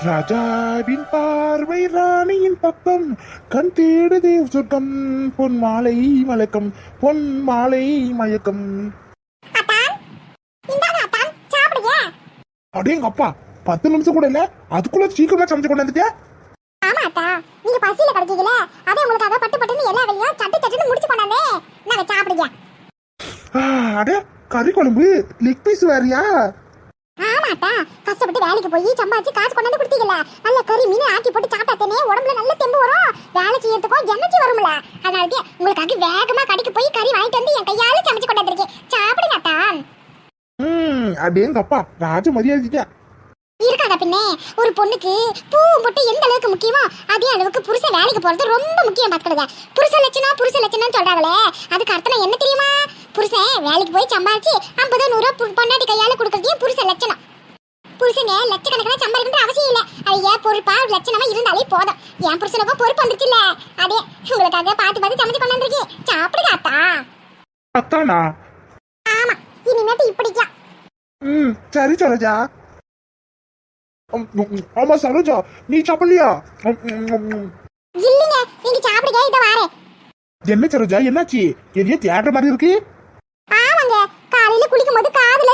ராஜாவின் பார்வை ராணியின் பக்கம் கண் தேடுதே சொர்க்கம் பொன் மாலை மயக்கம் பொன் மாலை மயக்கம். அடேங்க அப்பா பத்து நிமிஷம் கூட இல்ல அதுக்குள்ள சீக்கிரமா சமைச்சு கொண்டு வந்துட்டே ஆமா அத்தா நீங்க பசியில கிடைக்கீங்கல அதே உங்களுக்காக பட்டு பட்டுன்னு எல்லா வேலையும் சட்டு சட்டுன்னு முடிச்சு கொண்டாந்தே. நாங்க சாப்பிடுங்க. அட கறி குழம்பு லெக் பீஸ் வேறயா? அத்தா கஷ்டப்பட்டு வேலைக்கு போய் சம்பாதிச்சு காசு கொண்டாந்து கொடுத்தீங்கல்ல. நல்ல கறி மீன் ஆக்கி போட்டு சாப்பிட்டாத்தனே உடம்புல நல்ல தெம்பு வரும். வேலை செய்யறதுக்கும் எனர்ஜி வரும்ல. அதனால உங்களுக்காக வேகமா கடைக்கு போய் கறி வாங்கிட்டு வந்து என் கையால சமைச்சு கொண்டாந்துருக்கேன் சாப்பிடுங்க அத்தான் ம் அடேங்க அப்பா. ராஜ மரியாதைட்டா இருக்காத பின்னே ஒரு பொண்ணுக்கு பூ மட்டும் எந்த அளவுக்கு முக்கியமோ அதே அளவுக்கு புருஷன் வேலைக்கு போறது ரொம்ப முக்கியம் பாத்துக்கிடுங்க. புருஷ லட்சணம் புருஷ லட்சணம் சொல்றாங்களே அதுக்கு அர்த்தம் என்ன தெரியுமா? புருஷன் வேலைக்கு போய் சம்பாதிச்சு ஐம்பது நூறு பொண்டாட்டி கையால கொடுக்கறதையும் புருஷ லட்சணம். புருஷங்க லட்சக்கணக்கில் சம்பாதிக்கிற அவசியம் இல்ல. அது ஏன் பொறுப்பா? லட்சணமா இருந்தாலே போதும். என் புருஷனுக்கும் பொறுப்பு வந்துச்சு இல்ல அதே உங்களுக்காக பார்த்து பார்த்து சமைச்சு கொண்டு வந்திருக்கேன் சாப்பிடுங்க அத்தா. அத்தானா? ஆமா இனிமேட்டு இப்படிக்கலாம் ம் சரி சரோஜா. ஆமா சரோஜா நீ சாப்பிடலையா. இல்லைங்க நீங்க சாப்பிடுங்க இதை வாரேன். என்ன சரோஜா என்னாச்சு? எதையோ தேடுற மாதிரி இருக்கு?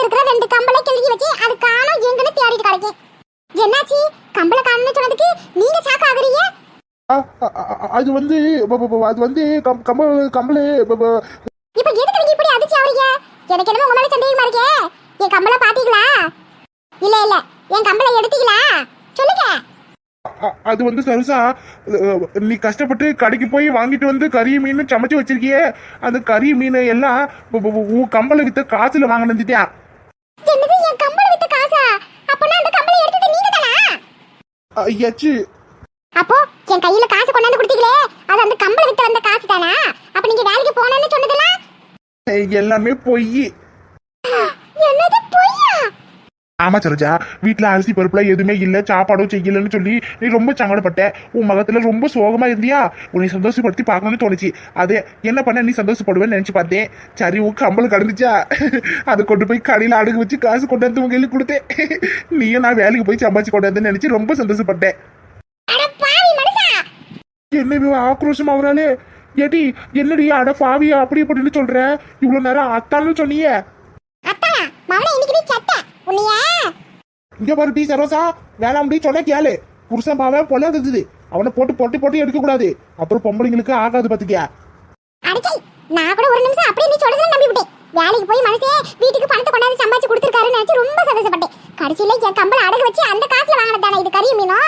இருக்கிற ரெண்டு கம்பளை கிழக்கி வச்சு அது காணோம் எங்கன்னு தேடிட்டு கிடைக்கும் என்னாச்சு? கம்பளை காணும்னு சொன்னதுக்கு நீங்க சாக்கு ஆகுறீங்க? அது வந்து அது வந்து கம்- கம்ப கம்பளு ப, இப்ப எதுக்கு நீங்க இப்படி அதிர்ச்சி ஆவறீங்க எனக்கு என்னமோ உங்க மேல சந்தேகமா இருக்கே. என் கம்பளை பாத்தீங்களா? இல்ல இல்ல. என் கம்பளை எடுத்தீங்களா? சொல்லுங்க. அது வந்து சரோஜா அ, நீ கஷ்டப்பட்டு கடைக்கு போய் வாங்கிட்டு வந்து கறி மீன் சமைச்சு வச்சிருக்கியே. அந்த கறி மீன் எல்லாம் உன் கம்பளை வித்த காசுல வாங்கினதுட்டியா என்னது என் கம்பளை வித்த காசா? அப்பனா அந்த கம்பளை எடுத்தது நீங்க தானா ஐயாச்சு. அப்போ என் கையில காசு கொண்டாந்து கொடுத்தீங்களே அது அந்த கம்பளை வித்து வந்த காசு தானா அப்ப நீங்க வேலைக்கு போனேன்னு சொன்னதெல்லாம்? எல்லாமே பொய். என்னது பொய்யா ஆமா சரோஜா வீட்ல அரிசி பருப்புல எதுவுமே இல்ல சாப்பாடும் செய்யலன்னு சொல்லி நீ ரொம்ப சங்கடப்பட்ட. உன் மகத்துல ரொம்ப சோகமா இருந்தியா? உன்னை சந்தோஷப்படுத்தி பார்க்கணும்னு தோணுச்சு. அதே என்ன பண்ண நீ சந்தோஷப்படுவேன்னு நினைச்சு பார்த்தேன். சரி உன் கம்பல் கடந்துச்சா? அதை கொண்டு போய் கடையில அடகு வச்சு காசு கொண்டு வந்து உங்க கையில கொடுத்தேன். நீயும் நான் வேலைக்கு போய் சம்பாதிச்சு கொண்டு வந்து நினைச்சு ரொம்ப சந்தோஷப்பட்டேன். என்ன ஆக்ரோஷம் அவராலே ஏடி என்னடி அட பாவியா அப்படி இப்படின்னு சொல்ற? இவ்வளவு நேரம் அத்தான்னு சொன்னியே. அத்தா மவனே இன்னைக்கு நீ சத்த. உன்னைய இங்க பாரு டி சரோசா வேணாம் டி சொன்ன கேளு. புருஷன் பாவன் பொல்லாதது. அவனை போட்டு போட்டு போட்டு எடுக்க கூடாது அப்புறம் பொம்பளைங்களுக்கு ஆகாது பாத்துக்கியா அடிச்சை நான் கூட ஒரு நிமிஷம் அப்படியே நீ சொல்றதை நம்பி விட்டேன். வேலைக்கு போய் மனசே வீட்டுக்கு பணத்தை கொண்டாந்து சம்பாதிச்சு கொடுத்துருக்காருன்னு நினைச்சு ரொம்ப சந்தோஷப்பட்டேன். கடைசியில என் கம்பளை அடகு வச்சு அந்த காசுல வாங்கினது தானே இது கறி மீனோ?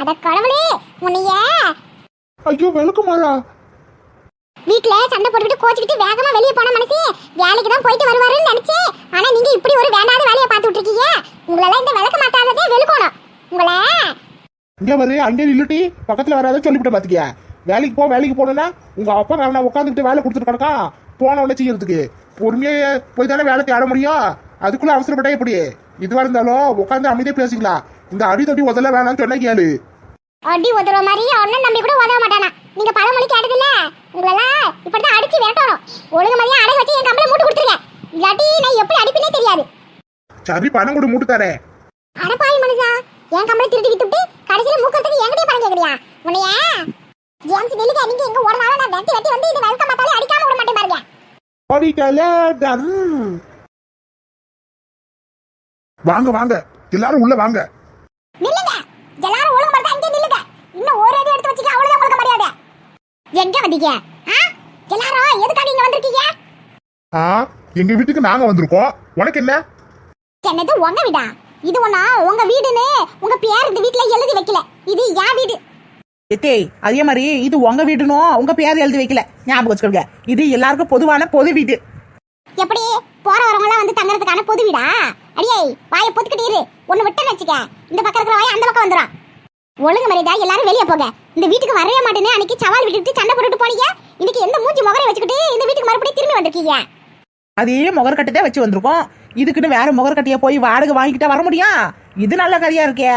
அட கடவுளே உன்னைய. ஐயோ விளக்குமாறா. வீட்ல சண்டை போட்டுக்கிட்டு கோச்சிக்கிட்டு வேகமா வெளியே போன மனசே வேலைக்கு தான் போயிட்டு வருவாருன்னு நினைச்சேன். ஆனா நீங்க இப்படி ஒரு வேண்டாத வேலையை பார்த்து விட்டுருக்கீங்க உங்களெல்லாம் இந்த உங்களை இங்க பாரு அங்கே நில்லுட்டி. பக்கத்துல வராத சொல்லிவிட்ட பாத்துக்கியா? வேலைக்கு போ வேலைக்கு போனா உங்க அப்பா அவனை உட்காந்துக்கிட்டு வேலை கொடுத்துட்டு கிடக்கான் போன உடனே செய்யறதுக்கு. பொறுமையா போய் தானே வேலை தேட முடியும். அதுக்குள்ள அவசரப்பட்டா எப்படி? இதுவா இருந்தாலும் உட்காந்து அமைதியா பேசிக்கலாம் இந்த அடி தடி முதல்ல வேணாம்னு சொன்னா கேளு. அடி உதற மாதிரி அண்ணன் தம்பி கூட உதவ மாட்டானா? நீங்க பழமொழி கேட்டதில்ல உங்களெல்லாம் இப்படிதான் அடிச்சு விரட்டணும். ஒழுங்கு மாதிரியா அடகு வச்சு என் கம்பளை மூட்டு கொடுத்துருங்க. இல்லாட்டி நான் எப்படி அடிப்பினே தெரியாது. சரி பணம் கொடு மூட்டு தரேன். அடப்பாவி மனுஷா. என் கம்பளை திருடி வித்துட்டு கடைசியில மூக்கத்துக்கு என்கிட்டயே பணம் கேக்குறியா? உன்னைய? ஜேம்ஸ் நெல்லுங்க நீங்க எங்க ஓடனாலும் நான் வெட்டி வெட்டி வந்து இந்த வெல்க மாத்தாலே அடிக்காம விட மாட்டேன் பாருங்க. ஓடிட்டல வாங்க வாங்க. எல்லாரும் உள்ள வாங்க. நில்லுங்க. எல்லாரும் ஒழுங்கு பார்த்தா இங்கே நில்லுங்க. இன்னும் ஒரு அடி எடுத்து வச்சுக்க அவ்வளவுதான் உங்களுக்கு மரியாதை. எங்க வந்தீங்க? ஆ? எல்லாரும் எதுக்காக இங்க வந்திருக்கீங்க? ஆ எங்க வீட்டுக்கு நாங்க வந்திருக்கோம். உனக்கு என்ன? என்னது உங்க வீடா? இது ஒண்ணா? உங்க வீடுன்னு உங்க பேர் இந்த வீட்ல எழுதி வைக்கல. இது என் வீடு. எத்தே அதே மாதிரி இது உங்க வீடுனும் உங்க பேர் எழுதி வைக்கல. ஞாபகம் வச்சுக்கோங்க. இது எல்லாருக்கும் பொதுவான பொது வீடு. எப்படி? போற வரவங்க எல்லாம் வந்து தங்கறதுக்கான பொது வீடா? அடியே வாயை பொத்துக்கிட்டு இரு. ஒண்ணு விட்டேன்னு வச்சுக்க. இந்த பக்கம் இருக்கிற வாய் அந்த பக்கம் வந்துடும் ஒழுங்கு மரியாதை எல்லாரும் வெளியே போங்க. இந்த வீட்டுக்கு வரவே மாட்டேன்னு அன்னைக்கு சவால் விட்டுட்டு சண்டை போட்டுட்டு போனீங்க. இன்னைக்கு எந்த மூஞ்சி முகரை வச்சுக்கிட்டு இந்த வீட்டுக்கு மறுபடியும் திரும்பி வந்திருக்கீங்க? அதே முகர்கட்டை வச்சு வந்திருக்கோம்? இதுக்குன்னு வேற முகர்கட்டையை போய் வாடகை வாங்கிக்கிட்டா வர முடியும் இது நல்ல கதையா இருக்கே.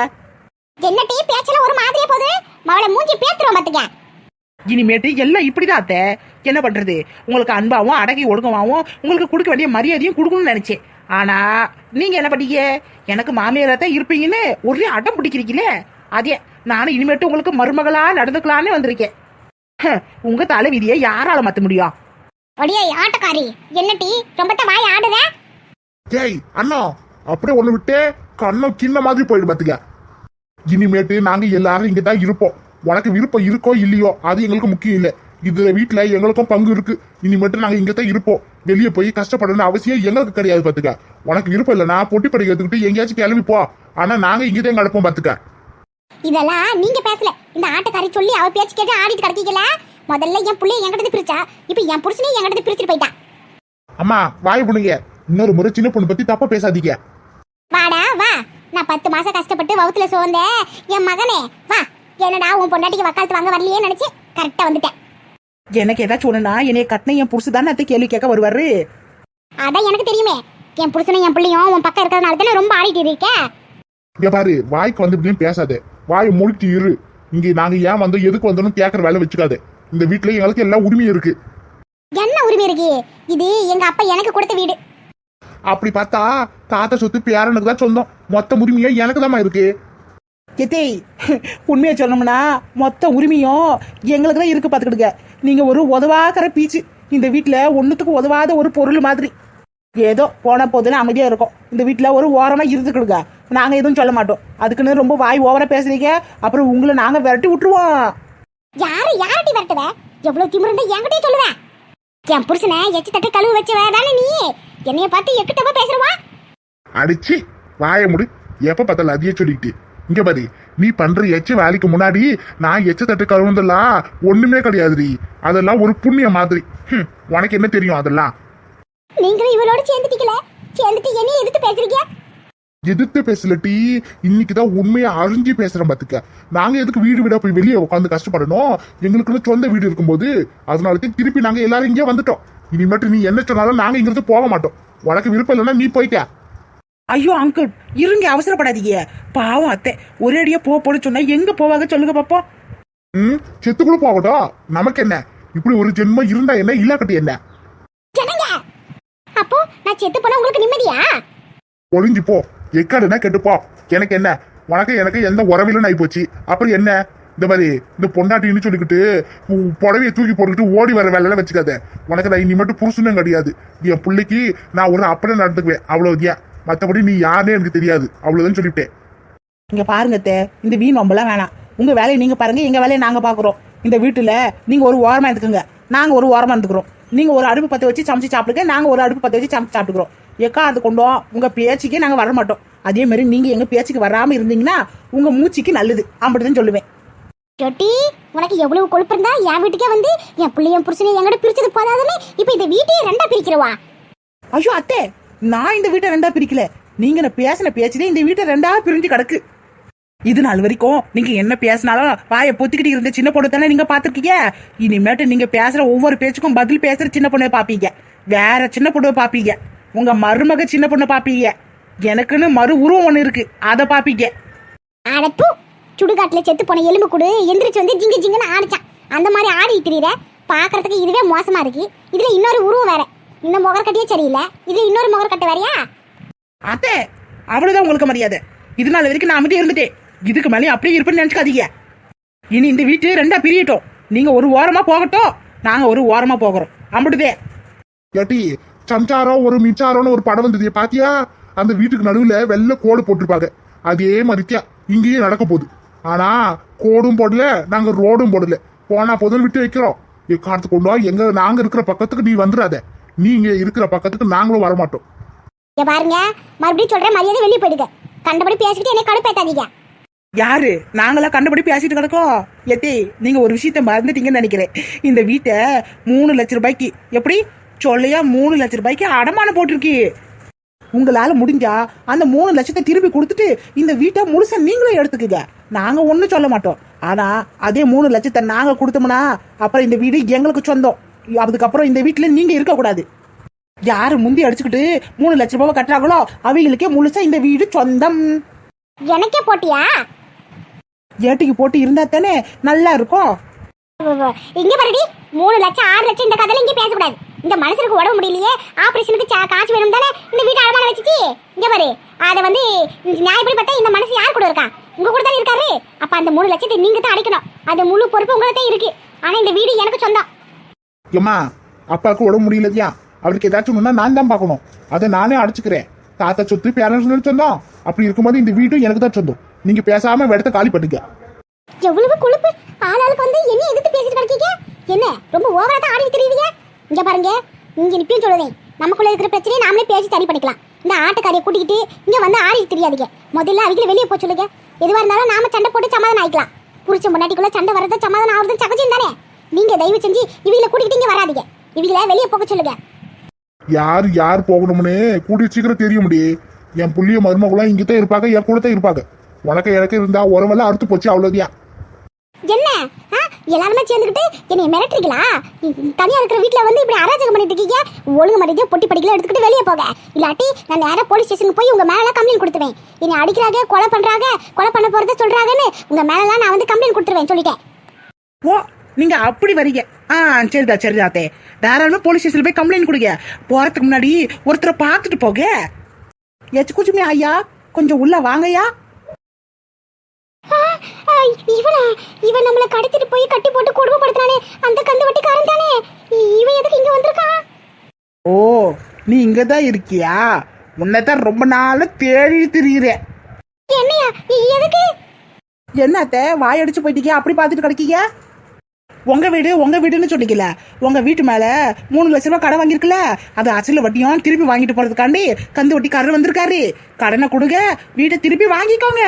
என்ன டீ பேச்சல ஒரு மாதிரியே போகுது. மவளை மூஞ்சி பேத்துருவோம் பாத்துக்க. இனிமேட்டு எல்லாம் இப்படிதான் அத்தை. என்ன பண்றது? உங்களுக்கு அன்பாவும் அடக்கி ஒடுக்கமாவும் உங்களுக்கு கொடுக்க வேண்டிய மரியாதையும் கொடுக்கணும்னு நினைச்சேன். ஆனா நீங்க என்ன பண்ணீங்க? எனக்கு மாமியாரா தான் இருப்பீங்கன்னு ஒரே அடம் பிடிக்கிறீங்களே. அதே நானும் இனிமேட்டு உங்களுக்கு மருமகளா நடந்துக்கலான்னு வந்திருக்கேன். உங்க தலைவிதியை யாரால மாத்த முடியும்? ஒடியே ஆட்டக்காரி. என்னட்டி ரொம்ப வாய் ஆடுற ஏய் அண்ணா அப்படியே ஒண்ணு விட்டு கண்ணம் கிண்ண மாதிரி போயிடு பாத்துக்க. இனிமேட்டு நாங்க எல்லாரும் இங்க தான் இருப்போம். உனக்கு விருப்பம் இருக்கோ இல்லையோ அது எங்களுக்கு முக்கியம் இல்லை. இதுல வீட்டுல எங்களுக்கும் பங்கு இருக்கு. இனிமேட்டு நாங்க இங்க தான் இருப்போம். வெளியே போய் கஷ்டப்படணும்னு அவசியம் எங்களுக்கு கிடையாது பாத்துக்க. உனக்கு விருப்பம் இல்லைனா பொட்டி படிக்க எடுத்துக்கிட்டு எங்கேயாச்சும் கிளம்பி போ. ஆனா நாங்க இங்கே தான் கிடப்போம் பாத்துக்க. இதெல்லாம் நீங்க பேசல. இந்த ஆட்டக்காரி சொல்லி அவ பேச்சு கேட்டு ஆடிட்டு கிடக்கீங்களா முதல்ல என் புள்ளைய என்கிட்ட பிரிச்சா இப்போ என் புருஷனையும் என்கிட்ட பிரிச்சுட்டு போயிட்டா. அம்மா வாய் பண்ணுங்க இன்னொரு முறை சின்ன பொண்ணு பத்தி தப்பா பேசாதீங்க. வாடா வா. நான் பத்து மாசம் கஷ்டப்பட்டு வவுத்துல சோர்ந்த என் மகனே வா. என்னடா உன் பொண்டாட்டிக்கு வக்காலத்து வாங்க வரலையே நினைச்சு கரெக்டா வந்துட்டேன். எனக்கு ஏதாச்சும் ஒண்ணுனா என்னைய கட்டின என் புருஷு தானே அத்தை கேள்வி கேட்க வருவாரு. அதான் எனக்கு தெரியுமே. என் புருஷனும் என் பிள்ளையும் உன் பக்கம் இருக்கிறதுனால தானே ரொம்ப ஆடிட்டு இருக்க. இங்க பாரு வாய்க்கு வந்து இப்படியும் பேசாத. வாயை முடிச்சு இரு. இங்க நாங்க ஏன் வந்தோம் எதுக்கு வந்தோம்னு கேக்குற வேலை வச்சுக்காத. இந்த வீட்டுல எங்களுக்கு எல்லா உரிமையும் இருக்கு. என்ன உரிமை இருக்கு? இது எங்க அப்பா எனக்கு கொடுத்த வீடு. அப்படி பார்த்தா தாத்தா சொத்து பேரனுக்கு தான் சொந்தம். மொத்த உரிமையும் எனக்கு இருக்கு. எத்தே உண்மையை சொல்லணும்னா மொத்த உரிமையும் எங்களுக்கு தான் இருக்கு பார்த்துக்கிடுங்க. நீங்க ஒரு உதவாக்கிற பீச்சு. இந்த வீட்டில் ஒன்றுத்துக்கு உதவாத ஒரு பொருள் மாதிரி. ஏதோ போன போதுன்னு அமைதியாக இருக்கும். இந்த வீட்டில் ஒரு ஓரமாக இருந்துக்கிடுங்க. நாங்கள் எதுவும் சொல்ல மாட்டோம். அதுக்குன்னு ரொம்ப வாய் ஓவரா பேசுறீங்க. அப்புறம் உங்களை நாங்கள் விரட்டி விட்டுருவோம். யாரு யார்ட்டி வரட்டுவ? எவ்வளவு திமிருந்தா என்கிட்டயே சொல்லுவேன் என் புருஷனை எச்சு தட்டு கழுவு வச்சவ தானே நீ? என்னைய பார்த்து எக்கிட்டமா பேசுறவா? அடிச்சு வாயை முடி. எப்ப பார்த்தாலும் அதையே சொல்லிக்கிட்டு. இங்க பாரு நீ பண்ற எச்ச வேலைக்கு முன்னாடி நான் எச்ச தட்டு கழுவுந்தெல்லாம் ஒண்ணுமே கிடையாதுடி. அதெல்லாம் ஒரு புண்ணிய மாதிரி. உனக்கு என்ன தெரியும் அதெல்லாம்? நீங்களும் இவளோட சேர்ந்துட்டீங்களே? சேர்ந்துட்டு என்னைய எதிர்த்து பேசுறீங்க? எதிர்த்து பேசலட்டி இன்னைக்குதான் உண்மையை அறிஞ்சு பேசுறேன் பாத்துக்க. நாங்க எதுக்கு வீடு வீடா போய் வெளியே உட்காந்து கஷ்டப்படணும்? எங்களுக்குன்னு சொந்த வீடு இருக்கும்போது அதனால தான் திருப்பி நாங்க எல்லாரும் இங்கே வந்துட்டோம். இனிமேட்டு நீ என்ன சொன்னாலும் நாங்க இங்கிருந்து போக மாட்டோம். உனக்கு விருப்பம் இல்லைன்னா நீ போய்க்க. ஐயோ அங்கிள் இருங்க அவசரப்படாதீங்க. பாவம் அத்தை. ஒரே அடியா போ போட சொன்னா எங்க போவாங்க சொல்லுங்க பாப்போம். ம் செத்துக்குள்ள போகட்டும். நமக்கு என்ன? இப்படி ஒரு ஜென்மம் இருந்தா என்ன? இல்லாக்கட்டி என்ன? அப்போ நான் செத்து போனா உங்களுக்கு நிம்மதியா? ஒளிஞ்சு போ. எக்காடுனா கெட்டுப்போ. எனக்கு என்ன? உனக்கு எனக்கு எந்த உறவிலும் ஆகி போச்சு. அப்புறம் என்ன? இந்த மாதிரி இந்த பொண்டாட்டின்னு சொல்லிக்கிட்டு புடவையை தூக்கி போட்டுக்கிட்டு ஓடி வர வேலையெல்லாம் வச்சுக்காத. உனக்கு நான் இனிமேட்டு புருஷனும் கிடையாது. என் பிள்ளைக்கு நான் ஒரு அப்படி நடந்துக்குவேன். அவ்வளவுதான். மற்றபடி நீ யாருன்னே எனக்கு தெரியாது. அவ்வளோதான் சொல்லிவிட்டேன். இங்கே பாருங்க தே இந்த வீண் நம்பலாம் வேணாம். உங்கள் வேலையை நீங்கள் பாருங்க. எங்கள் வேலையை நாங்கள் பார்க்குறோம் இந்த வீட்டில் நீங்கள் ஒரு ஓரமாக எடுத்துக்கோங்க நாங்கள் ஒரு ஓரமாக எடுத்துக்கிறோம் நீங்க ஒரு அடுப்பு பத்த வச்சு சமைச்சு சாப்பிடுங்க. நாங்க ஒரு அடுப்பு பத்த வச்சு சமைச்சு சாப்பிட்டுக்கிறோம். எக்கா அது கொண்டோம் உங்க பேச்சுக்கே நாங்க வர மாட்டோம். அதே மாதிரி நீங்க எங்க பேச்சுக்கு வராம இருந்தீங்கன்னா உங்க மூச்சுக்கு நல்லது. அப்படிதான் சொல்லுவேன். ஜொட்டி உனக்கு எவ்வளவு கொழுப்பு இருந்தா என் வீட்டுக்கே வந்து என் பிள்ளையும் புருஷனையும் என்கிட்ட பிரிச்சது போதாதுன்னு இப்போ இந்த வீட்டையே ரெண்டா பிரிக்கிறவா? ஐயோ அத்தை நான் இந்த வீட்டை ரெண்டா பிரிக்கல. நீங்க பேசின பேச்சுதே இந்த வீட்டை ரெண்டா பிரிஞ்சு கிடக்கு. இது நாள் வரைக்கும் நீங்க என்ன பேசினாலும் வாயை பொத்திக்கிட்டு இருந்த சின்ன பொண்ணு தானே நீங்க பாத்திருக்கீங்க இனிமேட்டு நீங்க பேசுற ஒவ்வொரு பேச்சுக்கும் பதில் பேசுற சின்ன பொண்ணை பாப்பீங்க வேற சின்ன பொண்ணை பாப்பீங்க உங்க மருமக சின்ன பொண்ணை பாப்பீங்க எனக்குன்னு மறு உருவம் ஒண்ணு இருக்கு. அதை பாப்பீங்க அடப்பு சுடுகாட்டுல செத்து போன எலும்பு கூடு எந்திரிச்சு வந்து ஜிங்கு ஜிங்குன்னு ஆடிச்சான். அந்த மாதிரி ஆடி திரியிற. பாக்குறதுக்கு இதுவே மோசமா இருக்கு. இதுல இன்னொரு உருவம் வேற. இந்த முகர்கட்டியே சரியில்லை. இதுல இன்னொரு முகர்கட்டை வேறயா? அத்தை அவ்வளவுதான் உங்களுக்கு மரியாதை. இது நாள் வரைக்கும் நான் அமைதியா இருந்துட்டேன். இதுக்கு மேலே அப்படியே இருப்பேன்னு நினைச்சுக்காதீங்க. இனி இந்த வீட்டு ரெண்டா பிரியட்டும். நீங்க ஒரு ஓரமா போகட்டும். நாங்க ஒரு ஓரமா போகிறோம். அம்பிடுதே ஏட்டி சம்சாரம் ஒரு மிச்சாரம்னு ஒரு படம் வந்தது. பாத்தியா? அந்த வீட்டுக்கு நடுவுல வெள்ளை கோடு போட்டிருப்பாங்க. அதே மாதிரித்தியா இங்கேயும் நடக்க போகுது. ஆனா கோடும் போடல நாங்க ரோடும் போடல. போனா போதும் விட்டு வைக்கிறோம். எக்காலத்து கொண்டு வா எங்க நாங்க இருக்கிற பக்கத்துக்கு நீ வந்துடாத நீங்க இருக்கிற பக்கத்துக்கு நாங்களும் வரமாட்டோம். பாருங்க. மறுபடியும் சொல்றேன் மரியாதை வெளியே போயிடுங்க கண்டபடி பேசிக்கிட்டு என்னை கடுப்பேத்தாதீங்க. யாரு? நாங்களா கண்டுபிடி பேசிட்டு கிடக்கோம். எத்தி நீங்க ஒரு விஷயத்த மறந்துட்டீங்கன்னு நினைக்கிறேன். இந்த வீட்டை மூணு லட்ச ரூபாய்க்கு எப்படி? சொல்லையா மூணு லட்ச ரூபாய்க்கு அடமானம் போட்டிருக்கி. உங்களால முடிஞ்சா அந்த மூணு லட்சத்தை திருப்பி கொடுத்துட்டு இந்த வீட்டை முழுசா நீங்களே எடுத்துக்குங்க. நாங்க ஒண்ணும் சொல்ல மாட்டோம். ஆனா அதே மூணு லட்சத்தை நாங்க கொடுத்தோம்னா அப்புறம் இந்த வீடு எங்களுக்கு சொந்தம். அதுக்கப்புறம் இந்த வீட்டுல நீங்க இருக்கக்கூடாது யாரு முந்தி அடிச்சுக்கிட்டு மூணு லட்ச ரூபாய் கட்டுறாங்களோ அவங்களுக்கே முழுசா இந்த வீடு சொந்தம். எனக்கே போட்டியா? ஏட்டிக்கு போட்டு இருந்தா தானே நல்லா இருக்கும். இங்க பாருடி மூணு லட்சம் ஆறு லட்சம் இந்த கதையில இங்க பேசக்கூடாது. இந்த மனுஷனுக்கு உடம்பு முடியலையே ஆபரேஷனுக்கு காசு வேணும் தானே இந்த வீட்டை அடமான வச்சுச்சு? இங்க பாரு அதை வந்து நியாயப்படி பார்த்தா இந்த மனசு யார் கூட இருக்கா? உங்க கூட தான் இருக்காரு? அப்ப அந்த மூணு லட்சத்தை நீங்க தான் அடைக்கணும். அது முழு பொறுப்பு உங்களுக்கு தான் இருக்கு. ஆனா இந்த வீடு எனக்கு சொந்தம். ஏம்மா அப்பாவுக்கு உடம்பு முடியலையா அவருக்கு ஏதாச்சும் ஒண்ணுன்னா நான் தான் பார்க்கணும். அதை நானே அடிச்சுக்கிறேன். தாத்தா சொத்து பேரண்ட்ஸ் சொந்தம். அப்படி இருக்கும்போது இந்த வீடும் எனக்கு தான் சொந்தம். நீங்க பேசாம இடத்த காலி பண்ணுங்க எவ்வளவு கொழுப்பு? ஆளாளுக்கு வந்து என்ன எதிர்த்து பேசிட்டு கிடைக்கீங்க? என்ன ரொம்ப ஓவரா தான் ஆடி தெரியுவீங்க இங்க பாருங்க இங்க நிப்பியும் சொல்லுதேன் நமக்குள்ள இருக்கிற பிரச்சனையை நாமளே பேசி சரி பண்ணிக்கலாம். இந்த ஆட்டுக்காரியை கூட்டிக்கிட்டு இங்க வந்து ஆடி தெரியாதீங்க. முதல்ல அவங்கள வெளியே போக சொல்லுங்க. எதுவா இருந்தாலும் நாம சண்டை போட்டு சமாதானம் ஆயிக்கலாம். புருஷன் பொண்டாட்டிக்குள்ள சண்டை வர்றது சமாதானம் ஆகுறது சகஜம் தானே? நீங்க தயவு செஞ்சு இவங்கள கூட்டிக்கிட்டு இங்க வராதீங்க. இவங்கள வெளியே போக சொல்லுங்க. யார் யார் போகணும்னு கூடிய சீக்கிரம் தெரிய முடியும் என் புள்ளிய மருமகுலாம் இங்க தான் இருப்பாங்க என் கூட தான் இருப்பாங்க. உனக்கு எனக்கு இருந்தா உரமெல்லாம் அறுத்து போச்சு அவ்வளவுதான். என்ன? ஆ? எல்லாருமே சேர்ந்துக்கிட்டு என்னை மிரட்டுறீங்களா? ம், ம், தனியா இருக்கிற வீட்ல வந்து இப்படி அராஜகம் பண்ணிட்டு இருக்கீங்க? ஒழுங்கு மரியாதையா பொட்டி படிக்கல எடுத்துக்கிட்டு வெளியே போக. இல்லாட்டி நான் நேரா போலீஸ் ஸ்டேஷனுக்கு போய் உங்க மேல கம்ப்ளைண்ட் கொடுத்துருவேன். என்னை அடிக்கிறாங்க கொலை பண்றாங்க கொலை பண்ண போறத சொல்றாங்கன்னு உங்க மேலலாம் நான் வந்து கம்ப்ளைண்ட் கொடுத்துருவேன் சொல்லிட்டேன். ஓ நீங்க அப்படி வரீங்க. ஆ சரிதா சரிதா அத்தே. தாராளமா போலீஸ் ஸ்டேஷன்ல போய் கம்ப்ளைண்ட் கொடுங்க. போறதுக்கு முன்னாடி ஒருத்தரை பார்த்துட்டு போக. எச்சு குச்சுமே ஐயா கொஞ்சம் உள்ள வாங்கய்யா. இவனா இவன் நம்மள கடத்திட்டு போய் கட்டி போட்டு கொடுமைப்படுத்தினானே அந்த கந்து வட்டிக்காரன் தானே. இவன் எதுக்கு இங்க வந்திருக்கான் ஓ நீ இங்க தான் இருக்கியா? உன்னைத்தான் ரொம்ப நாள் தேடி திரியிறேன். என்னையா? எதுக்கு? என்னத்த வாயடிச்சு போயிட்டீங்க? அப்படி பார்த்துட்டு கிடைக்கீங்க? உங்க வீடு உங்க வீடுன்னு சொன்னீங்கல்ல. உங்க வீட்டு மேல மூணு லட்ச ரூபாய் கடன் வாங்கியிருக்குல்ல. அது அசல வட்டியும் திருப்பி வாங்கிட்டு போறதுக்காண்டி கந்து வட்டிக்காரர் வந்திருக்காரு. கடனை கொடுங்க வீட்டை திருப்பி வாங்கிக்கோங்க.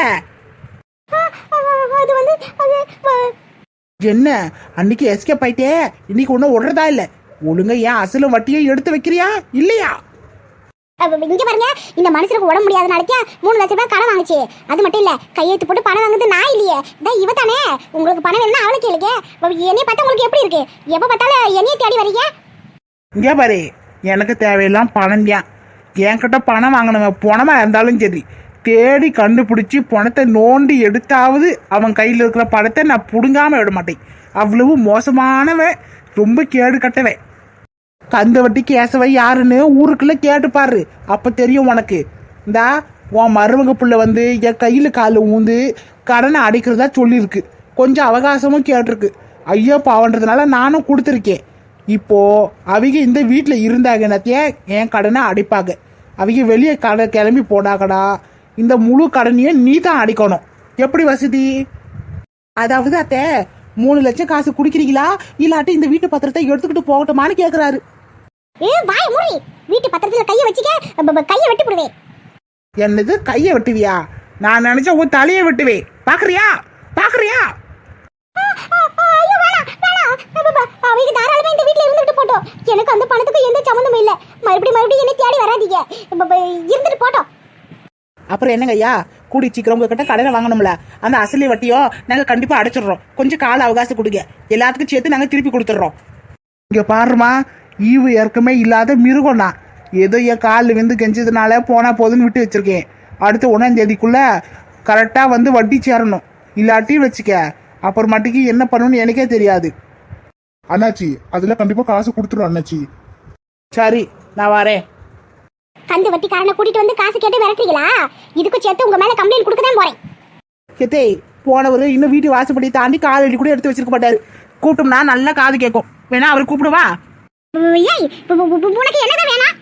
அது வந்து என்ன? அன்னைக்கு எஸ்கேப் ஆயிட்டே? இன்னைக்கு ஒன்றும் விடுறதா இல்ல. ஒழுங்கா ஏன் அசலும் வட்டியும் எடுத்து வைக்கிறியா? இல்லையா? இங்க பாருங்க இந்த மனுஷனுக்கு உடம்பு முடியாத நாளைக்கு மூணு லட்சம் ரூபாய் கடன் வாங்குச்சு. அது மட்டும் இல்ல கையெழுத்து போட்டு பணம் வாங்குது நான் இல்லையே. இதான் இவ தானே உங்களுக்கு பணம் வேணும்னா அவளுக்கு கேளுங்க. என்னைய பார்த்தா உங்களுக்கு எப்படி இருக்கு? எப்ப பார்த்தாலும் என்னைய தேடி வரீங்க இங்க பாரு எனக்கு தேவையெல்லாம் பணம் தான் என்கிட்ட பணம் வாங்கினவன் பணமா இருந்தாலும் சரி. தேடி கண்டுபிடிச்சி பணத்தை நோண்டி எடுத்தாவது அவன் கையில் இருக்கிற பணத்தை நான் பிடுங்காமல் விட மாட்டேன். அவ்வளவு மோசமானவன் ரொம்ப கேடு கட்டவன். கந்த வட்டி கேசவை யாருன்னு ஊருக்குள்ள கேட்டுப்பாரு அப்போ அப்ப தெரியும் உனக்கு. இந்தா உன் மருமக புள்ள வந்து என் கையில் காலில் ஊந்து கடனை அடைக்கிறதா சொல்லியிருக்கு. கொஞ்சம் அவகாசமும் கேட்டிருக்கு. ஐயோ பாவன்றதுனால நானும் கொடுத்துருக்கேன். இப்போ அவங்க இந்த வீட்டில் இருந்தாங்கன்னத்தையே என் கடனை அடைப்பாங்க அவங்க வெளியே கடை கிளம்பி போனாக்கடா இந்த முழு கடனையும் நீ தான் அடைக்கணும். எப்படி வசதி? அதாவது அத்தை மூணு லட்சம் காசு குடிக்கிறீங்களா? இல்லாட்டி இந்த வீட்டு பத்திரத்தை எடுத்துக்கிட்டு போகட்டுமான்னு கேக்குறாரு. ஏ வாய் மூடி. வீட்டு பத்திரத்துல கைய வச்சுக்க கைய வெட்டி போடுவேன். என்னது கையை வெட்டுவியா? நான் நினைச்ச உன் தலையை வெட்டுவேன். பாக்குறியா? பாக்குறியா? ஐயோ வேணாம் வேணாம். ப- ப- அவங்க தாராளமா இந்த வீட்ல இருந்துட்டு போட்டோம். எனக்கு அந்த பணத்துக்கு எந்த சம்மந்தமும் இல்ல. மறுபடியும் மறுபடியும் என்ன தேடி வராதீங்க. இருந்துட்டு போட்டோம். அப்புறம் என்னங்க ஐயா? கூடி சீக்கிரம் உங்ககிட்ட கடனை வாங்கணும்ல. அந்த அசலி வட்டியும் நாங்க கண்டிப்பா அடைச்சிடுறோம். கொஞ்சம் கால அவகாசம் கொடுங்க. எல்லாத்துக்கும் சேர்த்து நாங்க திருப்பி கொடுத்துட்றோம். இங்க பாருமா ஈவு ஏற்கமே இல்லாத மிருகம்னா ஏதோ என் காலில் விந்து கெஞ்சதுனால போனா போதுன்னு விட்டு வச்சிருக்கேன். அடுத்த ஒன்றாம் தேதிக்குள்ள கரெக்டாக வந்து வட்டி சேரணும். இல்லாட்டி வச்சுக்க. அப்புறமாட்டிக்கு என்ன பண்ணணும்னு எனக்கே தெரியாது. அண்ணாச்சி அதுல கண்டிப்பா காசு கொடுத்துரும் அண்ணாச்சி. சரி நான் வரேன். கந்து வட்டிக்காரனை கூட்டிட்டு வந்து காசு கேட்டு விரட்டுறீங்களா? இதுக்கும் சேர்த்து உங்க மேல கம்ப்ளைண்ட் கொடுக்க தான் போறேன். எத்தே போனவர் இன்னும் வீட்டு வாசப்படி தாண்டி கால் அடி கூட எடுத்து வச்சிருக்க மாட்டாரு. கூப்பிட்டோம்னா நல்லா காது கேட்கும். வேணா அவர் கூப்பிடுவா? ஏய் உனக்கு என்னதான் வேணாம்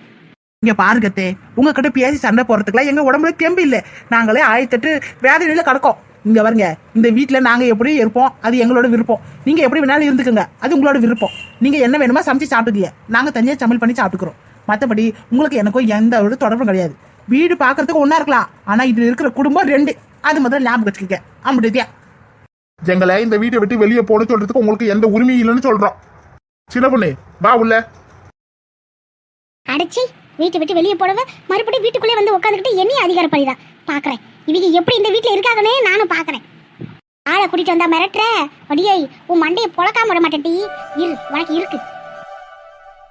இங்க பாருங்கத்தே உங்ககிட்ட பேசி சண்டை போறதுக்குலாம் எங்க உடம்புல தெம்பு இல்லை. நாங்களே ஆயிரத்தெட்டு வேதனையில கிடக்கோம். இங்க பாருங்க இந்த வீட்ல நாங்க எப்படி இருப்போம் அது எங்களோட விருப்பம். நீங்க எப்படி வேணாலும் இருந்துக்குங்க அது உங்களோட விருப்பம். நீங்க என்ன வேணுமோ சமைச்சு சாப்பிட்டுக்கீங்க. நாங்க தனியா சமையல் பண்ணி சாப்பிட்டுக்கிறோம். மத்தபடி உங்களுக்கு எனக்கும் எந்த ஒரு தொடர்பும் கிடையாது. வீடு பார்க்கறதுக்கு ஒண்ணா இருக்கலாம். ஆனா இதுல இருக்கிற குடும்பம் ரெண்டு. அது முதல்ல ஞாபகம் வச்சுக்கோங்க. அப்படியா எங்களை இந்த வீட்டை விட்டு வெளியே போன சொல்றதுக்கு உங்களுக்கு எந்த உரிமையும் இல்லைன்னு சொல்றோம். சின்ன பொண்ணு வா உள்ள. அடைச்சி வீட்டை விட்டு வெளியே போடவ மறுபடியும் வீட்டுக்குள்ளே வந்து உட்காந்துக்கிட்டு என்னையும் அதிகாரம் பண்ணிதான் பாக்குறேன். இவங்க எப்படி இந்த வீட்டுல இருக்காங்கன்னே நானும் பாக்குறேன். ஆளை கூட்டிட்டு வந்தா மிரட்டுற? அடியே உன் மண்டையை பொழக்காம விட மாட்டேன் டி. இரு உனக்கு இருக்கு.